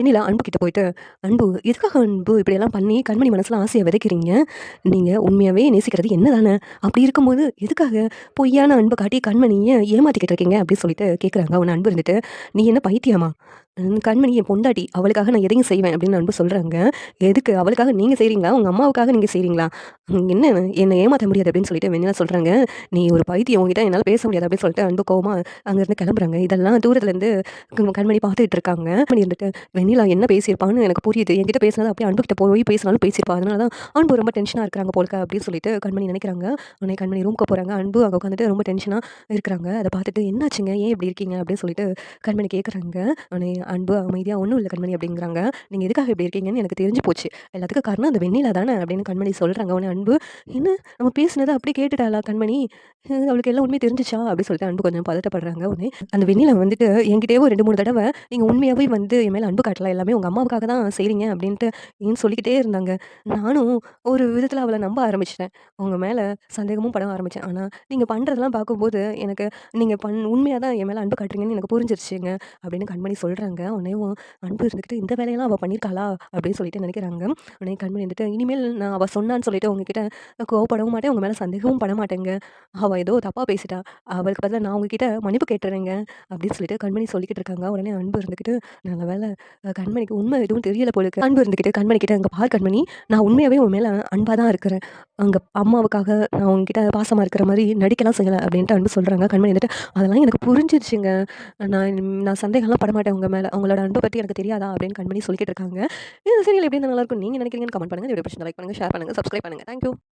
வெண்ணிலா அன்பு கிட்ட போயிட்டு அன்பு எதுக்காக அன்பு இப்படியெல்லாம் பண்ணி கண்மணி மனசில் ஆசையை விதைக்கிறீங்க? நீங்கள் உண்மையாகவே நேசிக்கிறது என்ன தானே அப்படி இருக்கும்போது எதுக்காக பொய்யான அன்பை காட்டி கண்மணியை ஏமாற்றிக்கிட்டு இருக்கீங்க? அப்படின்னு சொல்லிட்டு கேட்குறாங்க அவன் அன்பு இருந்துட்டு நீ என்ன பைத்தியமா? கண்மணி என் பொண்டாட்டி அவளுக்காக நான் எதையும் செய்வேன் அப்படின்னு அன்பு சொல்கிறாங்க எதுக்கு? அவளுக்காக நீங்கள் செய்கிறீங்களா உங்கள் அம்மாவுக்காக நீங்கள் செய்கிறீங்களா என்ன? என்னை ஏமாற்ற முடியாது அப்படின்னு சொல்லிட்டு வெண்ணிலா சொல்கிறாங்க நீ ஒரு பைத்தியம் உங்ககிட்ட என்னால் பேச முடியாது அப்படின்னு சொல்லிட்டு அன்பு கோவமாக அங்கேருந்து கிளம்புறாங்க. இதெல்லாம் தூரத்துலேருந்து கண்மணி பார்த்துட்டு இருக்காங்க. கண்மணி இருந்துட்டு வெண்ணிலா என்ன பேசியிருப்பான்னு எனக்கு புரியுது. என்கிட்ட பேசினது அப்படியே அன்பு கிட்ட போய் பேசினாலும் பேசியிருப்பா. அதனால தான் அன்பு ரொம்ப டென்ஷனாக இருக்கிறாங்க போலக்க அப்படின்னு சொல்லிட்டு கண்மணி நினைக்கிறாங்க. உடனே கண்மணி ரூமுக்கு போகிறாங்க அன்பு அங்கே உட்காந்துட்டு ரொம்ப டென்ஷனாக இருக்கிறாங்க. அதை பார்த்துட்டு என்னாச்சுங்க? ஏன் இப்படி இருக்கீங்க? அப்படின்னு சொல்லிட்டு கண்மணி கேட்குறாங்க உடனே அன்பு அமைதியாக ஒன்றும் இல்லை கண்மணி அப்படிங்கிறாங்க. நீங்கள் எதுக்காக இப்படி இருக்கீங்கன்னு எனக்கு தெரிஞ்சு போச்சு. எல்லாத்துக்கும் காரணம் அந்த வெண்ணிலா தானே அப்படின்னு கண்மணி சொல்கிறாங்க உடனே அன்பு என்ன? நம்ம பேசினதை அப்படியே கேட்டுட்டாளா கண்மணி? அவளுக்கு எல்லாம் உண்மையை தெரிஞ்சிச்சா? அப்படின்னு சொல்லிட்டு அன்பு கொஞ்சம் பதட்டப்படுறாங்க. உடனே அந்த வெண்ணில வந்துட்டு என்கிட்டயே ஒரு ரெண்டு மூணு தடவை நீங்கள் உண்மையாகவே வந்து என் மேலே அன்பு காட்டலாம் எல்லாமே உங்கள் அம்மாவுக்காக தான் செய்கிறீங்க அப்படின்ட்டு ஏன்னு சொல்லிக்கிட்டே இருந்தாங்க. நானும் ஒரு விதத்தில் அவளை நம்ப ஆரம்பிச்சிட்டேன். உங்கள் மேலே சந்தேகமும் பட ஆரம்பித்தேன் ஆனால் நீங்கள் பண்ணுறதெல்லாம் பார்க்கும்போது எனக்கு நீங்கள் பண் உண்மையாக தான் என் மேலே அன்பு காட்டுறீங்கன்னு எனக்கு புரிஞ்சிருச்சுங்க அப்படின்னு கண்மணி சொல்கிறாங்க உடனே உன் அன்பு இருந்துக்கிட்டு இந்த வேலையெல்லாம் அவள் பண்ணியிருக்காளா? அப்படின்னு சொல்லிட்டு நினைக்கிறாங்க. உடனே கண்மணி இருந்துட்டு இனிமேல் நான் அவள் சொன்னான்னு சொல்லிட்டு உங்ககிட்ட கோவப்படவும் மாட்டேன். உங்கள் மேலே சந்தேகமும் பட மாட்டேங்க. அவள் ஏதோ தப்பாக பேசிட்டா. அவளுக்கு பதிலாக நான் உங்ககிட்ட மன்னிப்பு கேட்டுறேங்க. அப்படின்னு சொல்லிட்டு கண்மணி சொல்லிக்கிட்டு இருக்காங்க. உடனே அன்பு இருந்துக்கிட்டு நல்ல வேலை கண்மணிக்கு உண்மை எதுவும் தெரியல போலுக்கு அன்பு இருந்துக்கிட்டு கண்மணிக்கிட்ட அங்கே பார் கண்மணி நான் உண்மையாகவே உன் மேலே அன்பாக தான் இருக்கிறேன். அங்கே அம்மாவுக்காக நான் உங்ககிட்ட பாசமாக இருக்கிற மாதிரி நடிக்கலாம் செய்யலை. அப்படின்ட்டு அன்பு சொல்கிறாங்க கண்மணி வந்துட்டு அதெல்லாம் எனக்கு புரிஞ்சிருச்சுங்க. நான் நான் சந்தேகம்லாம் பட மாட்டேன் உங்கள் மேலே. அவங்களோட அன்பை பற்றி எனக்கு தெரியாதா அப்படின்னு கண்மணி சொல்லிக்கிட்டு இருக்காங்க. இந்த சீரியல் எப்படி நல்லா இருக்கும்? நீங்கள் நினைக்கிறீங்கன்னு கமெண்ட் பண்ணுங்கள் வீடியோ பிடிச்சி லைக் பண்ணுங்கள் ஷேர் பண்ணுங்கள் சப்ஸ்கிரைப் பண்ணுங்கள் தேங்க்யூ